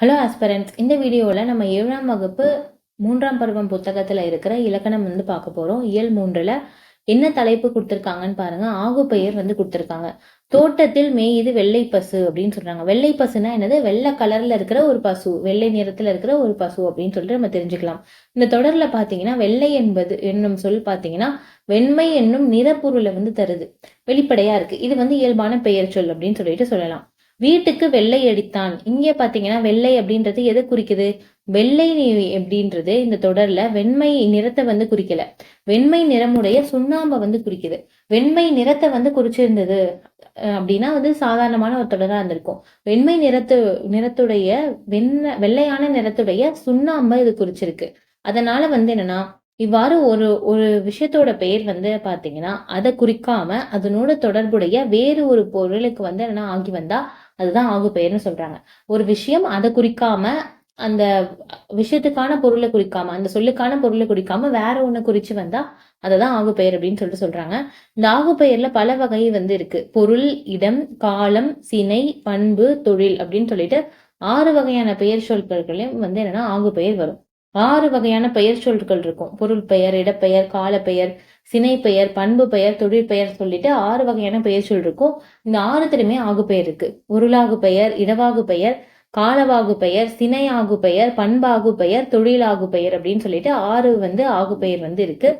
Hello ஆஸ்பரன்ஸ் இந்த வீடியோவில் நம்ம ஏழாம் வகுப்பு மூன்றாம் பருவம் புத்தகத்தில் இருக்கிற இலக்கணம் வந்து பார்க்க போகிறோம் இயல் மூன்றில் என்ன தலைப்பு கொடுத்துருக்காங்கன்னு பாருங்கள் ஆகு பெயர் வந்து கொடுத்துருக்காங்க. தோட்டத்தில் மேயுது வெள்ளை பசு அப்படின்னு சொல்கிறாங்க வெள்ளை பசுனா என்னது? வெள்ளை கலரில் இருக்கிற ஒரு பசு வெள்ளை நிறத்தில் இருக்கிற ஒரு பசு அப்படின்னு சொல்லிட்டு நம்ம தெரிஞ்சுக்கலாம். இந்த தொடரில் பார்த்தீங்கன்னா வெள்ளை என்பது என்னும் சொல் பார்த்தீங்கன்னா வெண்மை என்னும் நிறப்பொருளை வந்து தருது. வெளிப்படையாக இருக்குது இது வந்து இயல்பான பெயர் சொல் அப்படின்னு சொல்லிட்டு சொல்லலாம். வீட்டுக்கு வெள்ளை அடித்தான். இங்கே பாத்தீங்கன்னா வெள்ளை அப்படின்றது எதை குறிக்குது? வெள்ளை நீ அப்படின்றது இந்த தொடர்ல வெண்மை நிறத்தை வந்து குறிக்கல. வெண்மை நிறமுடைய சுண்ணாம்பை வந்து குறிக்குது. வெண்மை நிறத்தை வந்து குறிச்சிருந்தது அஹ் அப்படின்னா வந்து சாதாரணமான ஒரு தொடரா இருந்திருக்கும். வெண்மை நிறத்து நிறத்துடைய வெண்ண வெள்ளையான நிறத்துடைய சுண்ணாம்பை இது குறிச்சிருக்கு. அதனால வந்து என்னன்னா இவ்வாறு ஒரு ஒரு விஷயத்தோட பெயர் வந்து பாத்தீங்கன்னா அதை குறிக்காம அதனோட தொடர்புடைய வேறு ஒரு பொருளுக்கு வந்து என்னன்னா ஆகி வந்தா அதுதான் ஆகு பெயர்னு சொல்றாங்க. ஒரு விஷயம் அதை குறிக்காம அந்த விஷயத்துக்கான பொருளை குறிக்காம அந்த சொல்லுக்கான பொருளை குறிக்காம வேற ஒண்ணு குறிச்சு வந்தா அததான் ஆகு பெயர் அப்படின்னு சொல்லிட்டு சொல்றாங்க. இந்த ஆகு பெயர்ல பல வகை வந்து இருக்கு. பொருள் இடம் காலம் சினை பண்பு தொழில் அப்படின்னு சொல்லிட்டு ஆறு வகையான பெயர் சொற்களையும் வந்து என்னன்னா ஆகு பெயர் வரும். ஆறு வகையான பெயர் சொற்கள் இருக்கும். பொருள் பெயர் இடப்பெயர் காலப்பெயர் சினை பெயர் பண்பு பெயர் தொழில் பெயர் சொல்லிட்டு ஆறு வகையான பெயர் சொல் இருக்கும். இந்த ஆறுத்திலுமே ஆகு பெயர் இருக்கு. உருளாகு பெயர் இடவாகு பெயர் காலவாகு பெயர் சினையாகு பெயர் பண்பாகு பெயர் தொழிலாகு பெயர் அப்படின்னு சொல்லிட்டு ஆறு வந்து ஆகு பெயர் வந்து இருக்கு.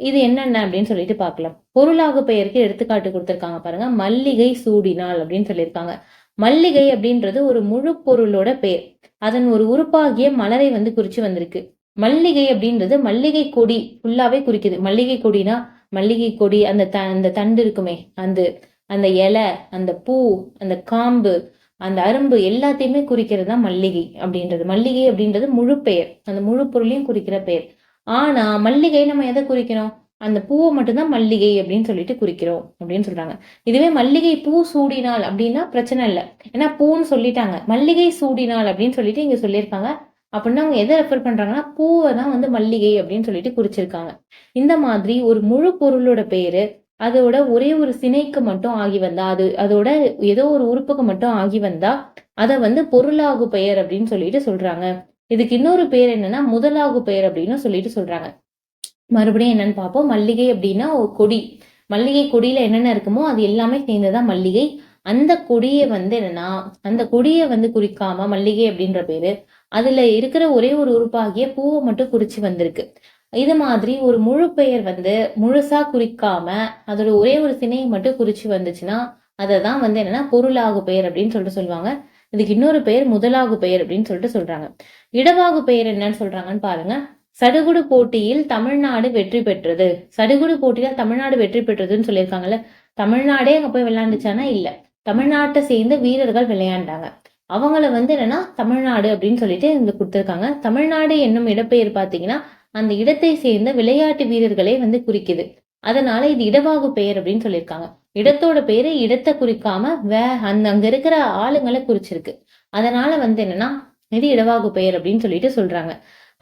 இது என்னென்ன அப்படின்னு சொல்லிட்டு பார்க்கலாம். பொருளாகு பெயருக்கு எடுத்துக்காட்டு கொடுத்துருக்காங்க பாருங்க. மல்லிகை சூடினாள் அப்படின்னு சொல்லியிருக்காங்க. மல்லிகை அப்படின்றது ஒரு முழு பொருளோட பெயர் அதன் ஒரு உறுப்பாகிய மலரை வந்து குறிச்சு வந்திருக்கு. மல்லிகை அப்படின்றது மல்லிகை கொடி ஃபுல்லாவே குறிக்குது. மல்லிகை கொடினா மல்லிகை கொடி அந்த த அந்த தண்டு இருக்குமே அந்த அந்த இலை அந்த பூ அந்த காம்பு அந்த அரும்பு எல்லாத்தையுமே குறிக்கிறது தான் மல்லிகை அப்படின்றது. மல்லிகை அப்படின்றது முழு பெயர். அந்த முழு பொருளையும் குறிக்கிற பெயர். ஆனா மல்லிகை நம்ம எதை குறிக்கிறோம்? அந்த பூவை மட்டும்தான் மல்லிகை அப்படின்னு சொல்லிட்டு குறிக்கிறோம் அப்படின்னு சொல்றாங்க. இதுவே மல்லிகை பூ சூடினால் அப்படின்னா பிரச்சனை இல்லை. ஏன்னா பூன்னு சொல்லிட்டாங்க. மல்லிகை சூடினால் அப்படின்னு சொல்லிட்டு இங்க சொல்லியிருக்காங்க. அப்படின்னா அவங்க எதை ரெஃபர் பண்றாங்கன்னா பூவை தான் வந்து மல்லிகை அப்படின்னு சொல்லிட்டு குறிச்சிருக்காங்க. இந்த மாதிரி ஒரு முழு பொருளோட பேர் அதோட ஒரே ஒரு சினைக்கு மட்டும் ஆகி வந்தா அது அதோட ஏதோ ஒரு உறுப்புக்கு மட்டும் ஆகி வந்தா அதை வந்து பொருளாகு பெயர் அப்படின்னு சொல்லிட்டு சொல்றாங்க. இதுக்கு இன்னொரு பேர் என்னன்னா முதலாகு பெயர் அப்படின்னு சொல்லிட்டு சொல்றாங்க. மறுபடியும் என்னன்னு பார்ப்போம். மல்லிகை அப்படின்னா ஒரு கொடி. மல்லிகை கொடியில என்னென்ன இருக்குமோ அது எல்லாமே சேர்ந்ததான் மல்லிகை. அந்த கொடியை வந்து என்னன்னா அந்த கொடியை வந்து குறிக்காம மல்லிகை அப்படின்ற பேரு அதுல இருக்கிற ஒரே ஒரு உறுப்பாகிய பூவை மட்டும் குறிச்சு வந்திருக்கு. இது மாதிரி ஒரு முழு பெயர் வந்து முழுசா குறிக்காம அதோட ஒரே ஒரு சினையை மட்டும் குறிச்சு வந்துச்சுன்னா அதை தான் வந்து என்னன்னா பொருளாகு பெயர் அப்படின்னு சொல்லிட்டு சொல்லுவாங்க. இதுக்கு இன்னொரு பெயர் முதலாகு பெயர் அப்படின்னு சொல்லிட்டு சொல்றாங்க. இடவாகு பெயர் என்னன்னு சொல்றாங்கன்னு பாருங்க. சடுகுடு போட்டியில் தமிழ்நாடு வெற்றி பெற்றது. சடுகுடு போட்டியில தமிழ்நாடு வெற்றி பெற்றதுன்னு சொல்லியிருக்காங்கல்ல. தமிழ்நாடே அங்க போய் விளையாண்டுச்சானா இல்ல. தமிழ்நாட்டை சேர்ந்து வீரர்கள் விளையாண்டாங்க. அவங்கள வந்து என்னன்னா தமிழ்நாடு அப்படின்னு சொல்லிட்டு இங்க கொடுத்துருக்காங்க. தமிழ்நாடு என்னும் இடப்பெயர் பார்த்தீங்கன்னா அந்த இடத்தை சேர்ந்த விளையாட்டு வீரர்களை வந்து குறிக்குது. அதனால இது இடவாகு பெயர் அப்படின்னு சொல்லியிருக்காங்க. இடத்தோட பேரு இடத்தை குறிக்காம வே அந்த அங்க இருக்கிற ஆளுங்களை குறிச்சிருக்கு. அதனால வந்து என்னன்னா இது இடவாகு பெயர் அப்படின்னு சொல்லிட்டு சொல்றாங்க.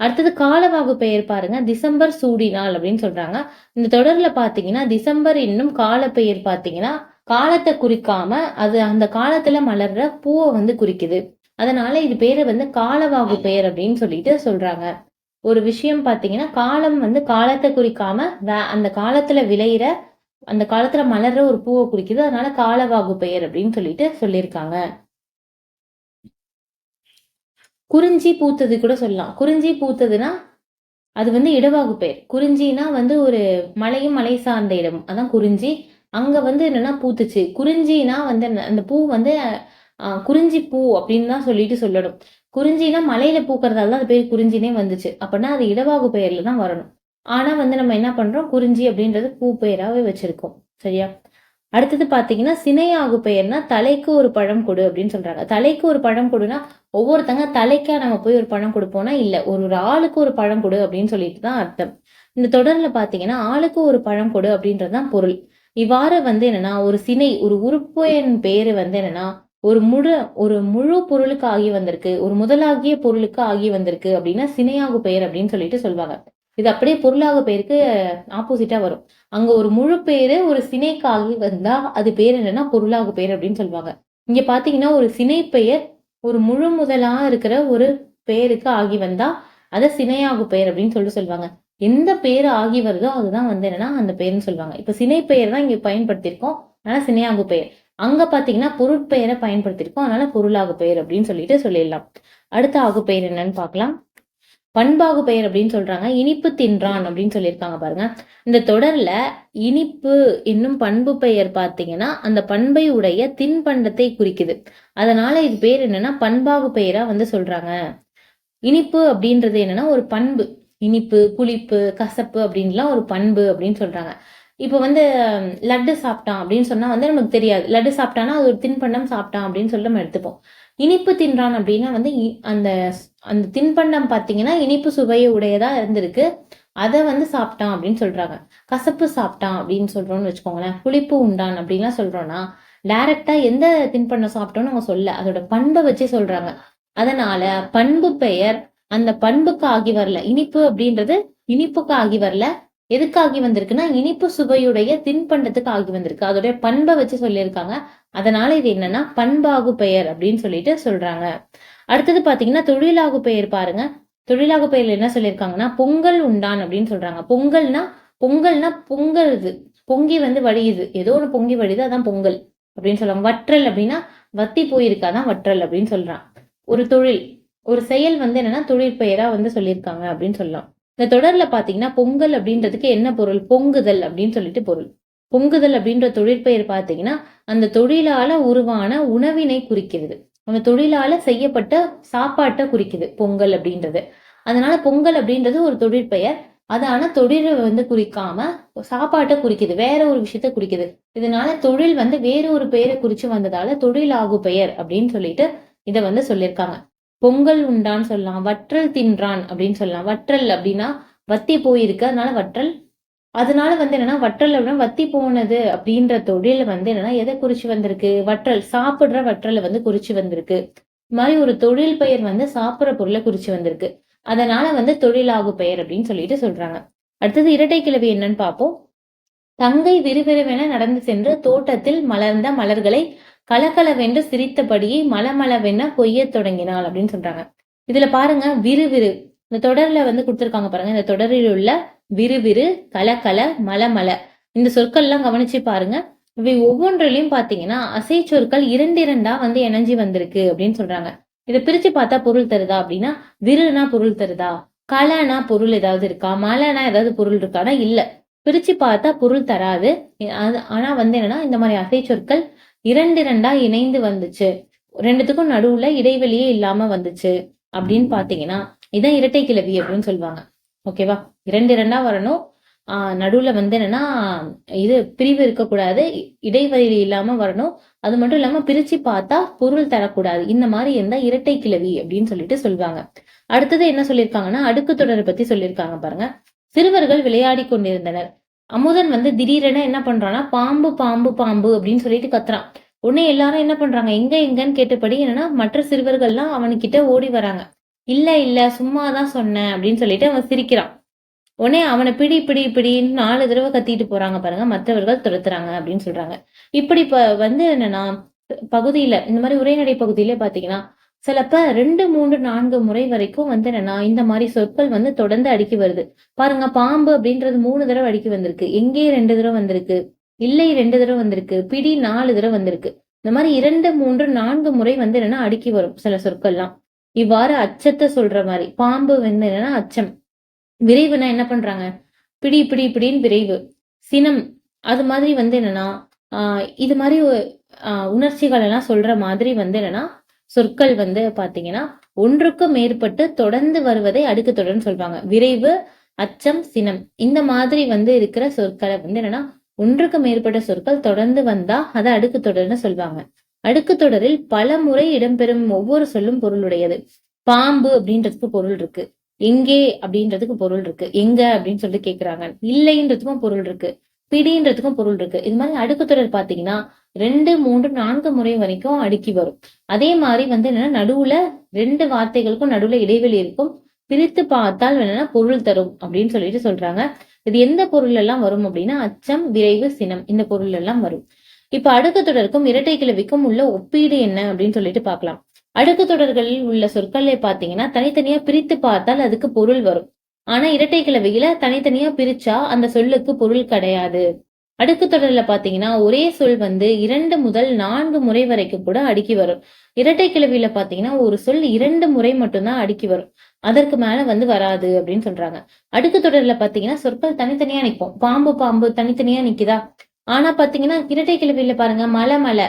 அடுத்தது காலவாகு பெயர் பாருங்க. டிசம்பர் சூடி நாள் அப்படின்னு சொல்றாங்க. இந்த தொடர்ல பாத்தீங்கன்னா டிசம்பர் இன்னும் கால பெயர் பாத்தீங்கன்னா காலத்தை குறிக்காம அது அந்த காலத்துல மலர்ற பூவை வந்து குறிக்குது. அதனால இது பேரை வந்து காலவாகு பெயர் அப்படின்னு சொல்லிட்டு சொல்றாங்க. ஒரு விஷயம் பாத்தீங்கன்னா காலம் வந்து காலத்தை குறிக்காம வே- அந்த காலத்துல விளையிற அந்த காலத்துல மலர்ற ஒரு பூவை குறிக்குது. அதனால காலவாகு பெயர் அப்படின்னு சொல்லிட்டு சொல்லியிருக்காங்க. குறிஞ்சி பூத்தது கூட சொல்லலாம். குறிஞ்சி பூத்ததுன்னா அது வந்து இடவாகு பெயர் குறிஞ்சினா வந்து ஒரு மலையும் மலை சார்ந்த இடம். அதான் குறிஞ்சி. அங்க வந்து என்னன்னா பூத்துச்சு. குறிஞ்சினா வந்து என்ன- அந்த பூ வந்து குறிஞ்சி பூ அப்படின்னு தான் சொல்லிட்டு சொல்லணும். குறிஞ்சினா மலையில பூக்கறதால தான் அது பேர் குறிஞ்சினே வந்துச்சு. அப்படின்னா அது இடவாகு பெயர்ல தான் வரணும். ஆனா வந்து நம்ம என்ன பண்றோம்? குறிஞ்சி அப்படின்றது பூ பெயராகவே வச்சிருக்கோம். சரியா? அடுத்தது பாத்தீங்கன்னா சினையாகு பெயர்னா தலைக்கு ஒரு பழம் கொடு அப்படின்னு சொல்றாங்க. தலைக்கு ஒரு பழம் கொடுனா ஒவ்வொருத்தங்க தலைக்கா நம்ம போய் ஒரு பழம் கொடுப்போம்னா இல்ல. ஒரு ஒரு ஆளுக்கு ஒரு பழம் கொடு அப்படின்னு சொல்லிட்டு தான் அர்த்தம். இந்த தொடர்ல பாத்தீங்கன்னா ஆளுக்கு ஒரு பழம் கொடு அப்படின்றதுதான் பொருள். இவ்வாறு வந்து என்னன்னா ஒரு சினை ஒரு உறுப்பின் பேரு வந்து என்னன்னா ஒரு முழு ஒரு முழு பொருளுக்கு ஆகி வந்திருக்கு ஒரு முதலாகிய பொருளுக்கு ஆகி வந்திருக்கு அப்படின்னா சினையாகு பெயர் அப்படின்னு சொல்லிட்டு சொல்லுவாங்க இது அப்படியே பொருளாக பெயருக்கு ஆப்போசிட்டா வரும். அங்க ஒரு முழு பேரு ஒரு சினைக்கு ஆகி வந்தா அது பேர் என்னன்னா பொருளாகு பெயர் அப்படின்னு சொல்லுவாங்க இங்க பாத்தீங்கன்னா ஒரு சினை பெயர் ஒரு முழு முதலா இருக்கிற ஒரு பெயருக்கு ஆகி வந்தா அதை சினையாகு பெயர் அப்படின்னு சொல்லிட்டு சொல்லுவாங்க எந்த பெயர் ஆகி வருதோ அதுதான் வந்து என்னன்னா அந்த பெயர்னு சொல்லுவாங்க. இப்ப சினை பெயர் தான் இங்க பயன்படுத்தியிருக்கோம். அதனால சினையாகு பெயர். அங்க பாத்தீங்கன்னா பொருட்பெயரை பயன்படுத்தியிருக்கோம். அதனால பொருளாகு பெயர் அப்படின்னு சொல்லிட்டு சொல்லிடலாம். அடுத்த ஆகு பெயர் என்னன்னு பார்க்கலாம். பண்பாகு பெயர் அப்படின்னு சொல்றாங்க. இனிப்பு தின்றான் அப்படின்னு சொல்லியிருக்காங்க பாருங்க. இந்த தொடர்ல இனிப்பு என்னும் பண்பு பெயர் பார்த்தீங்கன்னா அந்த பண்பை உடைய தின்பண்டத்தை குறிக்குது. அதனால இது பேர் என்னன்னா பண்பாகு பெயரா வந்து சொல்றாங்க. இனிப்பு அப்படின்றது என்னன்னா ஒரு பண்பு. இனிப்பு புளிப்பு கசப்பு அப்படின்லாம் ஒரு பண்பு அப்படின்னு சொல்கிறாங்க இப்போ வந்து லட்டு சாப்பிட்டான் அப்படின்னு சொன்னால் வந்து நமக்கு தெரியாது. லட்டு சாப்பிட்டானா அது ஒரு தின்பண்டம் சாப்பிட்டான் அப்படின்னு சொல்லி நம்ம எடுத்துப்போம். இனிப்பு தின்றான் அப்படின்னா வந்து இ- அந்த அந்த தின்பண்டம் பார்த்தீங்கன்னா இனிப்பு சுவையை உடையதாக இருந்திருக்கு. அதை வந்து சாப்பிட்டான் அப்படின்னு சொல்கிறாங்க கசப்பு சாப்பிட்டான் அப்படின்னு சொல்கிறோன்னு வச்சுக்கோங்களேன். புளிப்பு உண்டான் அப்படின்லாம் சொல்கிறோன்னா டைரக்டா எந்த தின்பண்டம் சாப்பிட்டோம்னு அவங்க சொல்ல அதோட பண்பை வச்சே சொல்றாங்க. அதனால பண்பு பெயர் அந்த பண்புக்கு ஆகி வரல. இனிப்பு அப்படின்றது இனிப்புக்கு ஆகி வரல. எதுக்காகி வந்திருக்குன்னா இனிப்பு சுவையுடைய தின்பண்டத்துக்கு ஆகி வந்திருக்கு. அதோடைய பண்பை வச்சு சொல்லியிருக்காங்க. அதனால இது என்னன்னா பண்பாகு பெயர் அப்படின்னு சொல்லிட்டு சொல்றாங்க. அடுத்தது பாத்தீங்கன்னா தொழிலாகு பெயர் பாருங்க. தொழிலாகு பெயர்ல என்ன சொல்லியிருக்காங்கன்னா பொங்கல் உண்டான் அப்படின்னு சொல்றாங்க. பொங்கல்னா பொங்கல்னா பொங்கலுது பொங்கி வந்து வழியுது ஏதோ ஒன்று பொங்கி வழியுது அதான் பொங்கல் அப்படின்னு சொல்லுவாங்க. வற்றல் அப்படின்னா வத்தி போயிருக்காதான் வற்றல் அப்படின்னு சொல்றான் ஒரு தொழில். ஒரு செயல் வந்து என்னன்னா தொழிற்பெயராக வந்து சொல்லியிருக்காங்க அப்படின்னு சொல்லலாம். இந்த தொடர்ல பாத்தீங்கன்னா பொங்கல் அப்படின்றதுக்கு என்ன பொருள்? பொங்குதல் அப்படின்னு சொல்லிட்டு பொருள். பொங்குதல் அப்படின்ற தொழிற்பெயர் பாத்தீங்கன்னா அந்த தொழிலால உருவான உணவினை குறிக்கிறது. அந்த தொழிலால செய்யப்பட்ட சாப்பாட்டை குறிக்குது பொங்கல் அப்படின்றது. அதனால பொங்கல் அப்படின்றது ஒரு தொழிற்பெயர் அது ஆனா தொழிலை வந்து குறிக்காம சாப்பாட்டை குறிக்குது வேற ஒரு விஷயத்த குறிக்குது. இதனால தொழில் வந்து வேற ஒரு பெயரை குறிச்சு வந்ததால தொழிலாகு பெயர் அப்படின்னு சொல்லிட்டு இதை வந்து சொல்லியிருக்காங்க. பொங்கல் உண்டான்னு சொல்லலாம் வற்றல் தின்றான் அப்படின்னு சொல்லலாம். வற்றல் அப்படின்னா வத்தி போயிருக்கு அதனால வற்றல். அதனால வந்து என்னன்னா வற்றல் அப்படின்னா வத்தி போனது அப்படின்ற தொழில் வந்து என்னன்னா எதை குறிச்சு வந்திருக்கு? வற்றல் சாப்பிடுற வற்றலை வந்து குறிச்சு வந்திருக்கு. இது மாதிரி ஒரு தொழில் பெயர் வந்து சாப்பிடுற பொருளை குறிச்சு வந்திருக்கு. அதனால வந்து தொழிலாகு பெயர் அப்படின்னு சொல்லிட்டு சொல்றாங்க. அடுத்தது இரட்டை கிழவி என்னன்னு பார்ப்போம். தங்கை விறுவிறுவென நடந்து சென்று தோட்டத்தில் மலர்ந்த மலர்களை கலகலவென்று சிரித்தபடியே மலமளவென கொய்யத் தொடங்கினாள் அப்படின்னு சொல்றாங்க. இதுல பாருங்க விறுவிறு. இந்த தொடர்ல வந்து கொடுத்துருக்காங்க பாருங்க இந்த தொடரில் உள்ள விறுவிறு கலகல மலமல இந்த சொற்கள்லாம் கவனிச்சு பாருங்க. இவை ஒவ்வொன்றிலையும் பாத்தீங்கன்னா அசை சொற்கள் இரண்டு இரண்டா வந்து இணைஞ்சு வந்திருக்கு அப்படின்னு சொல்றாங்க. இதை பிரிச்சு பார்த்தா பொருள் தருதா அப்படின்னா விருனா பொருள் தருதா? கலனா பொருள் ஏதாவது இருக்கா? மலனா ஏதாவது பொருள் இருக்கானா? இல்ல. பிரிச்சு பார்த்தா பொருள் தராது. அது- ஆனா வந்து என்னன்னா இந்த மாதிரி அசை சொற்கள் இரண்டு இரண்டா இணைந்து வந்துச்சு. ரெண்டுத்துக்கும் நடுவுல இடைவெளியே இல்லாம வந்துச்சு. அப்படின்னு பாத்தீங்கன்னா இதான் இரட்டை கிளவி அப்படின்னு சொல்லுவாங்க. ஓகேவா இரண்டு இரண்டா வரணும். ஆஹ் நடுவுல வந்து என்னன்னா இது பிரிவு இருக்கக்கூடாது. இ- இடைவெளி இல்லாம வரணும். அது மட்டும் இல்லாம பிரிச்சு பார்த்தா பொருள் தரக்கூடாது. இந்த மாதிரி இருந்தா இரட்டை கிளவி அப்படின்னு சொல்லிட்டு சொல்லுவாங்க. அடுத்தது என்ன சொல்லியிருக்காங்கன்னா அடுக்கு தொடரை பத்தி சொல்லியிருக்காங்க பாருங்க. சிறுவர்கள் விளையாடி கொண்டிருந்தனர். அமுதன் வந்து திடீரென என்ன பண்றான்னா பாம்பு பாம்பு பாம்பு அப்படின்னு சொல்லிட்டு கத்துறான். உடனே எல்லாரும் என்ன பண்றாங்க எங்க எங்கன்னு கேட்டபடி என்னன்னா மற்ற சிறுவர்கள்லாம் அவனுக்கிட்ட ஓடி வராங்க. இல்ல இல்ல சும்மா தான் சொன்னேன் அப்படின்னு சொல்லிட்டு அவன் சிரிக்கிறான். உடனே அவனை பிடி பிடி பிடின்னு நாலு தடவை கத்திட்டு போறாங்க பாருங்க மற்றவர்கள் துரத்துறாங்க அப்படின்னு சொல்றாங்க. இப்படி இப்ப வந்து என்னன்னா பகுதியில இந்த மாதிரி உரைநடை பகுதியில பாத்தீங்கன்னா சிலப்ப ரெண்டு மூன்று நான்கு முறை வரைக்கும் வந்து என்னன்னா இந்த மாதிரி சொற்கள் வந்து தொடர்ந்து அடுக்கி வருது. பாருங்க பாம்பு அப்படின்றது மூணு தடவை அடுக்கி வந்திருக்கு. எங்கே ரெண்டு தடவை வந்திருக்கு? இல்லை ரெண்டு தடவை வந்திருக்கு. பிடி நாலு தடவை வந்திருக்கு. இந்த மாதிரி இரண்டு மூன்று நான்கு முறை வந்து என்னன்னா அடுக்கி வரும் சில சொற்கள்லாம். இவ்வாறு அச்சத்தை சொல்ற மாதிரி. பாம்பு வந்து என்னன்னா அச்சம். விரைவுனா என்ன பண்றாங்க? பிடி பிடி பிடின்னு விரைவு. சினம். அது மாதிரி வந்து என்னன்னா ஆஹ் இது மாதிரி உணர்ச்சிகள் எல்லாம் சொல்ற மாதிரி வந்து என்னன்னா சொற்கள் வந்து பாத்தீங்கன்னா ஒன்றுக்கு மேற்பட்டு தொடர்ந்து வருவதை அடுக்கு தொடர்ன்னு சொல்றாங்க விரைவு அச்சம் சினம். இந்த மாதிரி வந்து இருக்கிற சொற்களை வந்து என்னன்னா ஒன்றுக்கு மேற்பட்ட சொற்கள் தொடர்ந்து வந்தா அதை அடுக்கு தொடர்னு சொல்வாங்க. அடுக்கு தொடரில் பல முறை இடம்பெறும் ஒவ்வொரு சொல்லும் பொருளுடையது. பாம்பு அப்படின்றதுக்கு பொருள் இருக்கு. எங்கே அப்படின்றதுக்கு பொருள் இருக்கு. எங்க அப்படின்னு சொல்லிட்டு கேக்குறாங்க. இல்லைன்றதுக்கும் பொருள் இருக்கு. பிடின்றதுக்கும் பொருள் இருக்கு. இது மாதிரி அடுக்கு தொடர் பாத்தீங்கன்னா ரெண்டு மூன்று நான்கு முறை வரைக்கும் அடுக்கி வரும். அதே மாதிரி வந்து என்னன்னா நடுவுல ரெண்டு வார்த்தைகளுக்கும் நடுவுல இடைவெளி இருக்கும். பிரித்து பார்த்தால் என்னன்னா பொருள் தரும் அப்படின்னு சொல்லிட்டு சொல்றாங்க. இது எந்த பொருள் எல்லாம் வரும் அப்படின்னா அச்சம் விரைவு சினம் இந்த பொருள் எல்லாம் வரும். இப்ப அடுக்கு தொடருக்கும் இரட்டை கிழவிக்கும் உள்ள ஒப்பீடு என்ன அப்படின்னு சொல்லிட்டு பார்க்கலாம். அடுக்கு தொடர்களில் உள்ள சொற்களை பாத்தீங்கன்னா தனித்தனியா பிரித்து பார்த்தால் அதுக்கு பொருள் வரும். ஆனா இரட்டை கிளவியில தனித்தனியா பிரிச்சா அந்த சொல்லுக்கு பொருள் கிடையாது. அடுக்கு தொடர்ல பாத்தீங்கன்னா ஒரே சொல் வந்து இரண்டு முதல் நான்கு முறை வரைக்கும் கூட அடுக்கி வரும். இரட்டை கிளவியில பாத்தீங்கன்னா ஒரு சொல் இரண்டு முறை மட்டும்தான் அடுக்கி வரும். அதற்கு மேல வந்து வராது அப்படின்னு சொல்றாங்க. அடுக்கு தொடர்ல பாத்தீங்கன்னா சொற்கள் தனித்தனியா நிற்கும். பாம்பு பாம்பு தனித்தனியா நிக்குதா? ஆனா பாத்தீங்கன்னா இரட்டை கிளவியில பாருங்க மலை மலை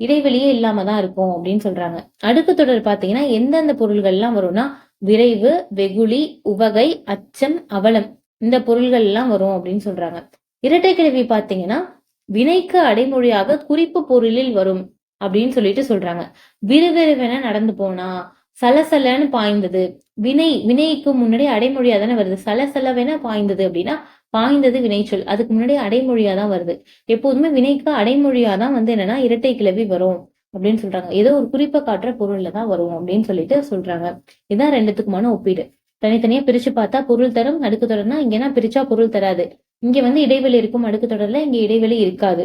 இடைவெளியே இல்லாம தான் இருக்கும் அப்படின்னு சொல்றாங்க. அடுக்கு தொடர் பாத்தீங்கன்னா எந்தெந்த பொருள்கள் எல்லாம் வரும்னா விரைவு வெகுளி உவகை அச்சம் அவலம் இந்த பொருள்கள் எல்லாம் வரும் அப்படின்னு சொல்றாங்க. இரட்டை கிளவி பார்த்தீங்கன்னா வினைக்கு அடைமொழியாக குறிப்பு பொருளில் வரும் அப்படின்னு சொல்லிட்டு சொல்றாங்க. விறுவிறுவென நடந்து போனா சலசலன்னு பாய்ந்தது. வினை வினைக்கு முன்னாடி அடைமொழியா தானே வருது. சலசலவென பாய்ந்தது அப்படின்னா பாய்ந்தது வினைச்சொல் அதுக்கு முன்னாடி அடைமொழியா தான் வருது. எப்போதுமே வினைக்கு அடைமொழியா தான் வந்து என்னன்னா இரட்டை கிளவி வரும் அப்படின்னு சொல்றாங்க. ஏதோ ஒரு குறிப்பை காட்டுற பொருள்ல தான் வரும் அப்படின்னு சொல்லிட்டு சொல்றாங்க. இதுதான் ரெண்டுத்துக்குமான ஒப்பீடு. தனித்தனியா பிரிச்சு பார்த்தா பொருள் தரும் நடுக்கு தரும்னா இங்கன்னா பிரிச்சா பொருள் தராது. இங்க வந்து இடைவெளி இருக்கும் அடுக்கு தொடர்ல இங்க இடைவெளி இருக்காது.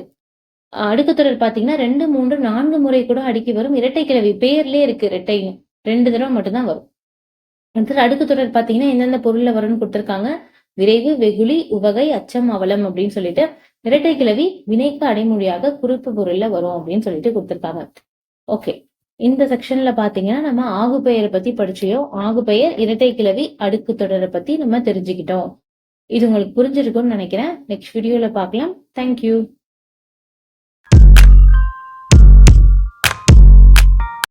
அடுக்கு தொடர் பாத்தீங்கன்னா ரெண்டு மூன்று நான்கு முறை கூட அடுக்கி வரும். இரட்டை கிழவி பேர்லேயே இருக்கு இரட்டை ரெண்டு தடவை மட்டும்தான் வரும். அடுத்தது அடுக்கு தொடர் பாத்தீங்கன்னா எந்தெந்த பொருள்ல வரும்னு கொடுத்துருக்காங்க. விரைவு வெகுளி உவகை அச்சம் அவலம் அப்படின்னு சொல்லிட்டு இரட்டை கிழவி வினைக்கு அடைமொழியாக குறிப்பு பொருள்ல வரும் அப்படின்னு சொல்லிட்டு கொடுத்துருக்காங்க. ஓகே. இந்த செக்ஷன்ல பாத்தீங்கன்னா நம்ம ஆகு பெயரை பத்தி படிச்சியோ ஆகு பெயர் இரட்டை கிழவி அடுக்கு தொடரை பத்தி நம்ம தெரிஞ்சுக்கிட்டோம். இது உங்களுக்கு புரிஞ்சிருக்கும்னு நினைக்கிறேன். நெக்ஸ்ட் வீடியோவில் பார்க்கலாம். தேங்க்யூ